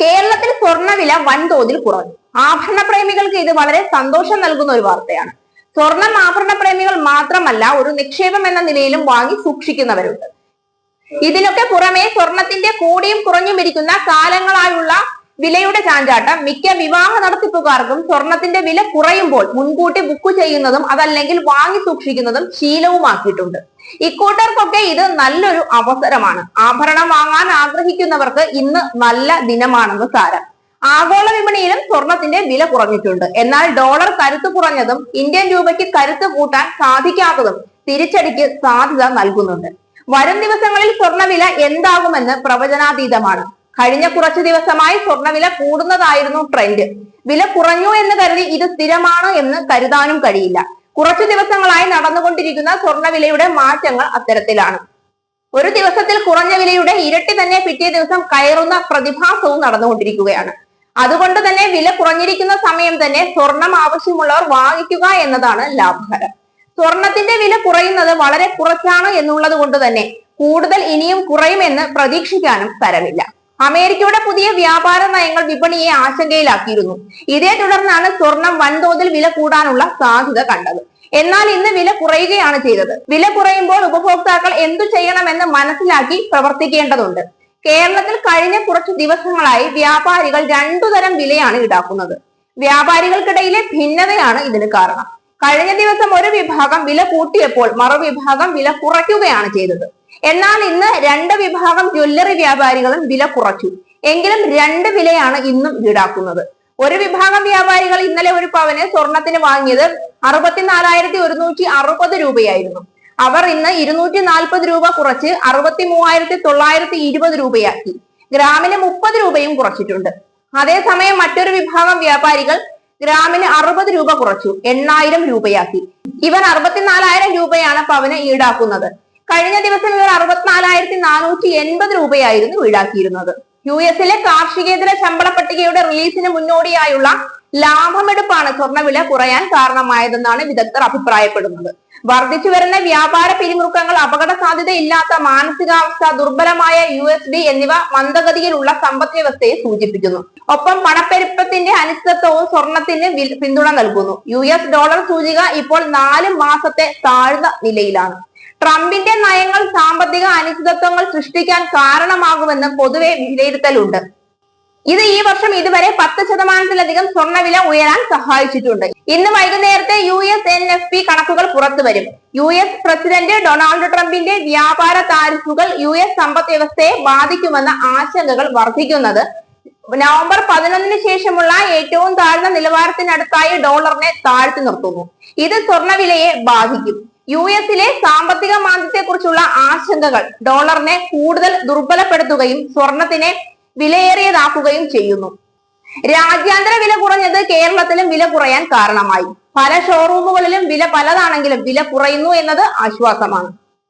കേരളത്തിൽ സ്വർണവില വൻതോതിൽ കുറഞ്ഞു. ആഭരണ പ്രേമികൾക്ക് ഇത് വളരെ സന്തോഷം നൽകുന്ന ഒരു വാർത്തയാണ്. സ്വർണം ആഭരണ പ്രേമികൾ മാത്രമല്ല ഒരു നിക്ഷേപം എന്ന നിലയിലും വാങ്ങി സൂക്ഷിക്കുന്നവരുണ്ട്. ഇതിനൊക്കെ പുറമെ സ്വർണത്തിന്റെ കൂടിയും കുറഞ്ഞും ഇരിക്കുന്ന കാലങ്ങളായുള്ള വിലയുടെ ചാഞ്ചാട്ടം മിക്ക വിവാഹ നടത്തിപ്പുകാർക്കും സ്വർണത്തിന്റെ വില കുറയുമ്പോൾ മുൻകൂട്ടി ബുക്ക് ചെയ്യുന്നതും അതല്ലെങ്കിൽ വാങ്ങി സൂക്ഷിക്കുന്നതും ശീലവുമാക്കിയിട്ടുണ്ട്. ഇക്കൂട്ടർക്കൊക്കെ ഇത് നല്ലൊരു അവസരമാണ്. ആഭരണം വാങ്ങാൻ ആഗ്രഹിക്കുന്നവർക്ക് ഇന്ന് നല്ല ദിനമാണെന്ന് സാരം. ആഗോള വിപണിയിലും സ്വർണത്തിന്റെ വില കുറഞ്ഞിട്ടുണ്ട്. എന്നാൽ ഡോളർ കരുത്ത് കുറഞ്ഞതും ഇന്ത്യൻ രൂപയ്ക്ക് കരുത്ത് കൂട്ടാൻ സാധിക്കാത്തതും തിരിച്ചടിക്ക് സാധ്യത നൽകുന്നുണ്ട്. വരും ദിവസങ്ങളിൽ സ്വർണവില എന്താകുമെന്ന് പ്രവചനാതീതമാണ്. കഴിഞ്ഞ കുറച്ചു ദിവസമായി സ്വർണവില കൂടുന്നതായിരുന്നു ട്രെൻഡ്. വില കുറഞ്ഞു എന്ന് കരുതി ഇത് സ്ഥിരമാണ് എന്ന് കരുതാനും കഴിയില്ല. കുറച്ചു ദിവസങ്ങളായി നടന്നുകൊണ്ടിരിക്കുന്ന സ്വർണവിലയുടെ മാറ്റങ്ങൾ അത്തരത്തിലാണ്. ഒരു ദിവസത്തിൽ കുറഞ്ഞ വിലയുടെ ഇരട്ടി തന്നെ പിറ്റേ ദിവസം കയറുന്ന പ്രതിഭാസവും നടന്നുകൊണ്ടിരിക്കുകയാണ്. അതുകൊണ്ട് തന്നെ വില കുറഞ്ഞിരിക്കുന്ന സമയം തന്നെ സ്വർണം ആവശ്യമുള്ളവർ വാങ്ങിക്കുക എന്നതാണ് ലാഭകരം. സ്വർണത്തിന്റെ വില കുറയുന്നത് വളരെ കുറച്ചാണ് എന്നുള്ളത് കൊണ്ട് തന്നെ കൂടുതൽ ഇനിയും കുറയുമെന്ന് പ്രതീക്ഷിക്കാനും തരമില്ല. അമേരിക്കയുടെ പുതിയ വ്യാപാര നയങ്ങൾ വിപണിയെ ആശങ്കയിലാക്കിയിരുന്നു. ഇതേ തുടർന്നാണ് സ്വർണം വൻതോതിൽ വില കൂടാനുള്ള സാധ്യത കണ്ടത്. എന്നാൽ ഇന്ന് വില കുറയുകയാണ് ചെയ്തത്. വില കുറയുമ്പോൾ ഉപഭോക്താക്കൾ എന്തു ചെയ്യണമെന്ന് മനസ്സിലാക്കി പ്രവർത്തിക്കേണ്ടതുണ്ട്. കേരളത്തിൽ കഴിഞ്ഞ കുറച്ച് ദിവസങ്ങളായി വ്യാപാരികൾ രണ്ടു തരം വിലയാണ് ഈടാക്കുന്നത്. വ്യാപാരികൾക്കിടയിലെ ഭിന്നതയാണ് ഇതിന് കാരണം. കഴിഞ്ഞ ദിവസം ഒരു വിഭാഗം വില കൂട്ടിയപ്പോൾ മറുവിഭാഗം വില കുറയ്ക്കുകയാണ് ചെയ്തത്. എന്നാൽ ഇന്ന് രണ്ട് വിഭാഗം ജ്വല്ലറി വ്യാപാരികളും വില കുറച്ചു. എങ്കിലും രണ്ട് വിലയാണ് ഇന്നും ഈടാക്കുന്നത്. ഒരു വിഭാഗം വ്യാപാരികൾ ഇന്നലെ ഒരു പവന് സ്വർണത്തിന് വാങ്ങിയത് അറുപത്തിനാലായിരത്തി ഒരുന്നൂറ്റി അറുപത് രൂപയായിരുന്നു. അവർ ഇന്ന് ഇരുന്നൂറ്റി നാൽപ്പത് രൂപ കുറച്ച് അറുപത്തി മൂവായിരത്തി തൊള്ളായിരത്തി ഇരുപത് രൂപയാക്കി. ഗ്രാമിന് മുപ്പത് രൂപയും കുറച്ചിട്ടുണ്ട്. അതേസമയം മറ്റൊരു വിഭാഗം വ്യാപാരികൾ ഗ്രാമിന് അറുപത് രൂപ കുറച്ചു എണ്ണായിരം രൂപയാക്കി. ഇവർ അറുപത്തിനാലായിരം രൂപയാണ് പവന് ഈടാക്കുന്നത്. കഴിഞ്ഞ ദിവസം ഇവർ അറുപത്തിനാലായിരത്തി നാനൂറ്റി എൺപത് രൂപയായിരുന്നു ഈടാക്കിയിരുന്നത്. യു എസിലെ കാർഷികേതര ശമ്പള പട്ടികയുടെ റിലീസിന് മുന്നോടിയായുള്ള ലാഭമെടുപ്പാണ് സ്വർണവില കുറയാൻ കാരണമായതെന്നാണ് വിദഗ്ധർ അഭിപ്രായപ്പെടുന്നത്. വർദ്ധിച്ചു വരുന്ന വ്യാപാര പിരിമുറുക്കങ്ങൾ അപകട സാധ്യതയില്ലാത്ത മാനസികാവസ്ഥ ദുർബലമായ യു എസ് ഡി എന്നിവ മന്ദഗതിയിലുള്ള സമ്പദ് വ്യവസ്ഥയെ സൂചിപ്പിക്കുന്നു. ഒപ്പം പണപ്പെരുപ്പത്തിന്റെ അനിശ്ചിതത്വവും സ്വർണത്തിന് പിന്തുണ നൽകുന്നു. യു എസ് ഡോളർ സൂചിക ഇപ്പോൾ നാല് മാസത്തെ താഴ്ന്ന നിലയിലാണ്. ട്രംപിന്റെ നയങ്ങൾ സാമ്പത്തിക അനിശ്ചിതത്വങ്ങൾ സൃഷ്ടിക്കാൻ കാരണമാകുമെന്ന് പൊതുവെ വിലയിരുത്തലുണ്ട്. ഇത് ഈ വർഷം ഇതുവരെ പത്ത് ശതമാനത്തിലധികം സ്വർണവില ഉയരാൻ സഹായിച്ചിട്ടുണ്ട്. ഇന്ന് വൈകുന്നേരത്തെ U S N F P കണക്കുകൾ പുറത്തുവരും യു എസ് പ്രസിഡന്റ് ഡൊണാൾഡ് ട്രംപിന്റെ വ്യാപാര താരിഫുകൾ യു എസ് സമ്പദ് വ്യവസ്ഥയെ ബാധിക്കുമെന്ന ആശങ്കകൾ വർദ്ധിക്കുന്നത് നവംബർ പതിനൊന്നിന് ശേഷമുള്ള ഏറ്റവും താഴ്ന്ന നിലവാരത്തിനടുത്തായി ഡോളറിനെ താഴ്ത്തി നിർത്തുന്നു. ഇത് സ്വർണവിലയെ ബാധിക്കും. യു എസിലെ സാമ്പത്തിക മാന്ദ്യത്തെക്കുറിച്ചുള്ള ആശങ്കകൾ ഡോളറിനെ കൂടുതൽ ദുർബലപ്പെടുത്തുകയും സ്വർണത്തിനെ വിലയേറിയതാക്കുകയും ചെയ്യുന്നു. രാജ്യാന്തര വില കുറഞ്ഞത് കേരളത്തിലും വില കുറയാൻ കാരണമായി. പല ഷോറൂമുകളിലും വില പലതാണെങ്കിലും വില കുറയുന്നു എന്നത് ആശ്വാസമാണ്.